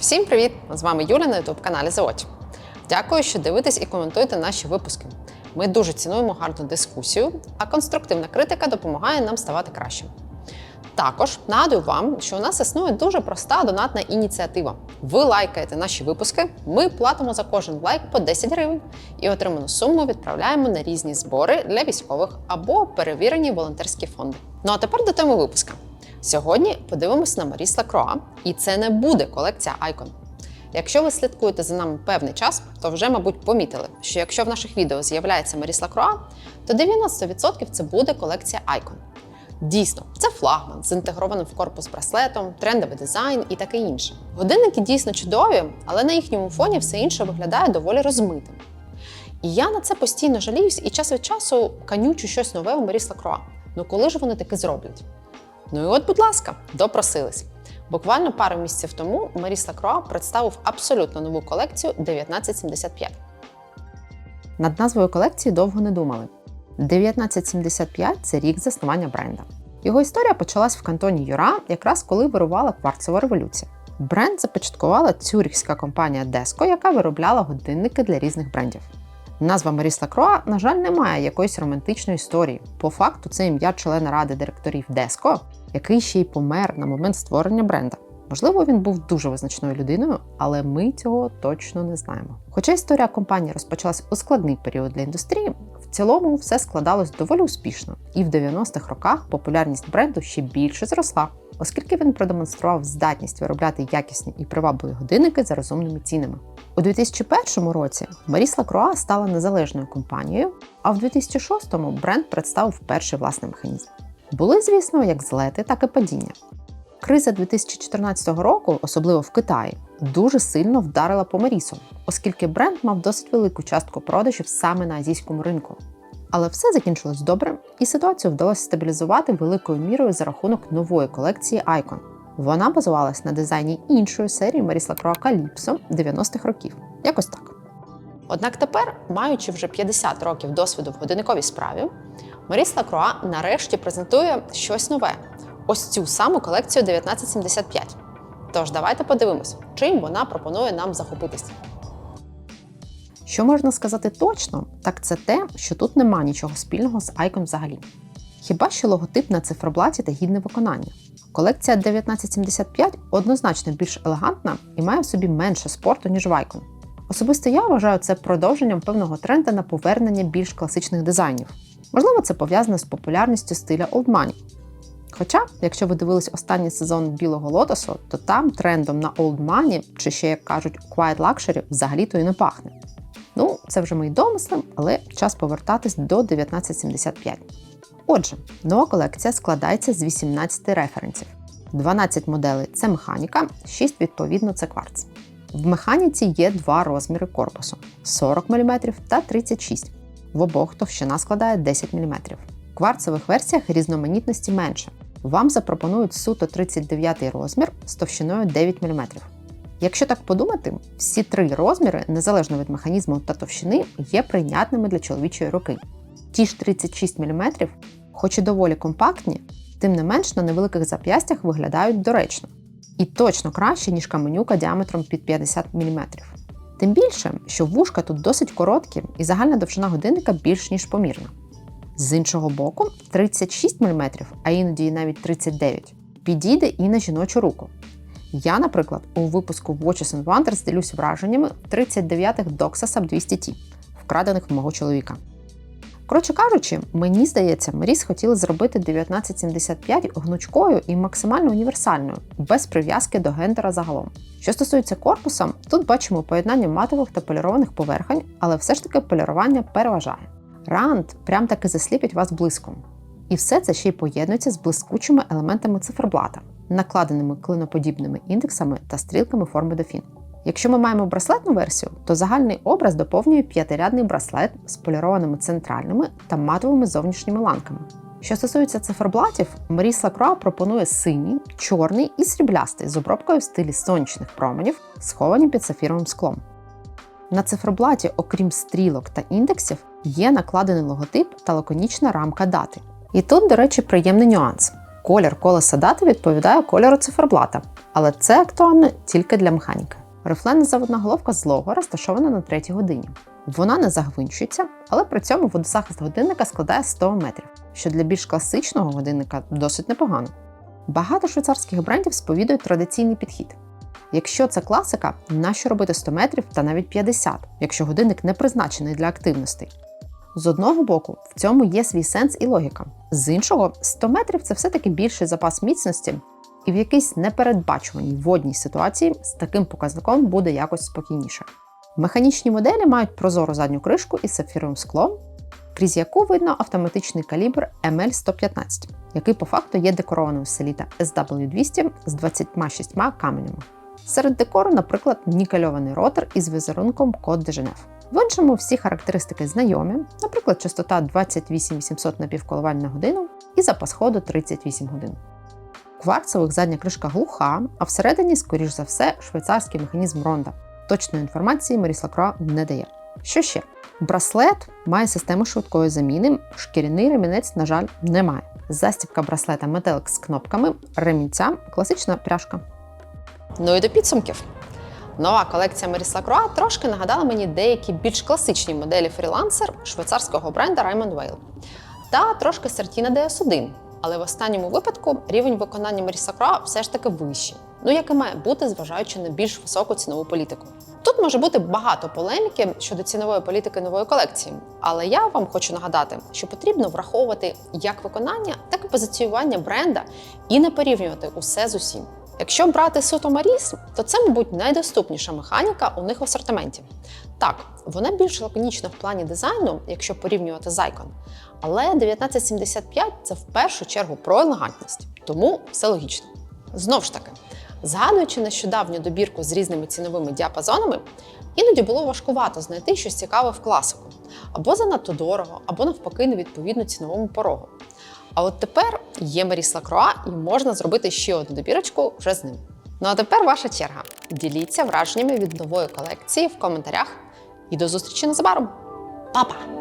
Всім привіт! З вами Юля на youtube каналі Заоч. Дякую, що дивитесь і коментуєте наші випуски. Ми дуже цінуємо гарну дискусію, а конструктивна критика допомагає нам ставати кращим. Також нагадую вам, що у нас існує дуже проста донатна ініціатива. Ви лайкаєте наші випуски, ми платимо за кожен лайк по 10 гривень і отриману суму відправляємо на різні збори для військових або перевірені волонтерські фонди. Ну а тепер до теми випуска. Сьогодні подивимось на Маріс Лакроа, і це не буде колекція Icon. Якщо ви слідкуєте за нами певний час, то вже, мабуть, помітили, що якщо в наших відео з'являється Маріс Лакроа, то 90% це буде колекція Icon. Дійсно, це флагман з інтегрованим в корпус браслетом, трендовий дизайн і таке інше. Годинники дійсно чудові, але на їхньому фоні все інше виглядає доволі розмитим. І я на це постійно жаліюсь і час від часу канючу щось нове у Маріс Лакроа. Ну коли ж вони таки зроблять? Ну і от, будь ласка, допросились. Буквально пару місяців тому Маріс Лакроа представив абсолютно нову колекцію 1975. Над назвою колекції довго не думали. 1975 це рік заснування бренда. Його історія почалась в кантоні Юра, якраз коли вирувала кварцова революція. Бренд започаткувала цюрихська компанія Деско, яка виробляла годинники для різних брендів. Назва Маріс Лакроа, на жаль, не має якоїсь романтичної історії. По факту, це ім'я члена ради директорів Деско, який ще й помер на момент створення бренда. Можливо, він був дуже визначною людиною, але ми цього точно не знаємо. Хоча історія компанії розпочалась у складний період для індустрії, в цілому все складалось доволі успішно, і в 90-х роках популярність бренду ще більше зросла, оскільки він продемонстрував здатність виробляти якісні і привабливі годинники за розумними цінами. У 2001 році Маріс Лакроа стала незалежною компанією, а в 2006-му бренд представив перший власний механізм. Були, звісно, як злети, так і падіння. Криза 2014 року, особливо в Китаї, дуже сильно вдарила по Марісу, оскільки бренд мав досить велику частку продажів саме на азійському ринку. Але все закінчилось добре, і ситуацію вдалося стабілізувати великою мірою за рахунок нової колекції Icon. Вона базувалась на дизайні іншої серії Маріс Лакроа Calypso 90-х років. Якось так. Однак тепер, маючи вже 50 років досвіду в годинниковій справі, Маріс Лакроа нарешті презентує щось нове ось цю саму колекцію 1975. Тож давайте подивимось, чим вона пропонує нам захопитися. Що можна сказати точно, так це те, що тут нема нічого спільного з Icon взагалі. Хіба що логотип на циферблаті та гідне виконання. Колекція 1975 однозначно більш елегантна і має в собі менше спорту, ніж в Icon. Особисто я вважаю це продовженням певного тренду на повернення більш класичних дизайнів. Можливо, це пов'язане з популярністю стиля Old Money. Хоча, якщо ви дивились останній сезон білого лотосу, то там трендом на Old Money, чи ще як кажуть, Quiet Luxury, взагалі-то і не пахне. Ну, це вже мої домисли, але час повертатись до 1975. Отже, нова колекція складається з 18 референсів. 12 моделей це механіка, 6 відповідно це кварц. В механіці є два розміри корпусу 40 мм та 36 В обох товщина складає 10 мм. В кварцевих версіях різноманітності менше. Вам запропонують суто 39 розмір з товщиною 9 мм. Якщо так подумати, всі три розміри, незалежно від механізму та товщини, є прийнятними для чоловічої руки. Ті ж 36 мм, хоч і доволі компактні, тим не менш на невеликих зап'ястях виглядають доречно. І точно краще, ніж каменюка діаметром під 50 мм. Тим більше, що вушка тут досить короткі і загальна довжина годинника більш ніж помірна. З іншого боку, 36 мм, а іноді навіть 39 підійде і на жіночу руку. Я, наприклад, у випуску Watches and Wonders ділюсь враженнями 39-х Doxa Sub 200T, вкрадених в мого чоловіка. Коротше кажучи, мені здається, Маріс хотіли зробити 1975 гнучкою і максимально універсальною, без прив'язки до гендера загалом. Що стосується корпуса, тут бачимо поєднання матових та полірованих поверхень, але все ж таки полірування переважає. Ранд прям таки засліпить вас блиском. І все це ще й поєднується з блискучими елементами циферблата, накладеними клиноподібними індексами та стрілками форми дофін. Якщо ми маємо браслетну версію, то загальний образ доповнює п'ятирядний браслет з полірованими центральними та матовими зовнішніми ланками. Що стосується циферблатів, Маріс Лакроа пропонує синій, чорний і сріблястий з обробкою в стилі сонячних променів, сховані під сафіровим склом. На циферблаті, окрім стрілок та індексів, є накладений логотип та лаконічна рамка дати. І тут, до речі, приємний нюанс. Колір колеса дати відповідає кольору циферблата, Але це актуально тільки для механіки. Рифлена заводна головка злого розташована на третій годині. Вона не загвинчується, але при цьому водозахист годинника складає 100 метрів, що для більш класичного годинника досить непогано. Багато швейцарських брендів сповідують традиційний підхід. Якщо це класика, нащо робити 100 метрів та навіть 50, якщо годинник не призначений для активностей? З одного боку, в цьому є свій сенс і логіка. З іншого, 100 метрів це все-таки більший запас міцності, і в якійсь непередбачуваній водній ситуації з таким показником буде якось спокійніше. Механічні моделі мають прозору задню кришку із сапфіровим склом, крізь яку видно автоматичний калібр ML115, який по факту є декорованим селіта SW200 з 26 каменями. Серед декору, наприклад, нікельований ротор із візерунком Код де Женев. В іншому всі характеристики знайомі, наприклад, частота 28800 напівколивань на годину і запас ходу 38 годин. Кварцевих задня кришка глуха, а всередині, скоріш за все, швейцарський механізм Ронда. Точної інформації Маріс Лакроа не дає. Що ще? Браслет має систему швидкої заміни, шкіряний ремінець, на жаль, не має. Застібка браслета метелик з кнопками, ремінця, класична пряжка. Ну і до підсумків. Нова колекція Маріс Лакроа трошки нагадала мені деякі більш класичні моделі фрілансер швейцарського бренда Raymond Weil та трошки Сертіна DS1. Але в останньому випадку рівень виконання Маріс все ж таки вищий. Ну, як і має бути, зважаючи на більш високу цінову політику. Тут може бути багато полеміки щодо цінової політики нової колекції, але я вам хочу нагадати, що потрібно враховувати як виконання, так і позиціювання бренда і не порівнювати усе з усім. Якщо брати суто Маріс, то це, мабуть, найдоступніша механіка у них в асортименті. Так, вона більш лаконічна в плані дизайну, якщо порівнювати з Icon, але 1975 це в першу чергу про елегантність, тому все логічно. Знову ж таки, згадуючи нещодавню добірку з різними ціновими діапазонами, іноді було важкувато знайти щось цікаве в класику, або занадто дорого, або навпаки невідповідно ціновому порогу. А от тепер є Маріс Лакроа, і можна зробити ще одну добірочку вже з ним. Ну а тепер ваша черга. Діліться враженнями від нової колекції в коментарях. І до зустрічі незабаром. Па-па!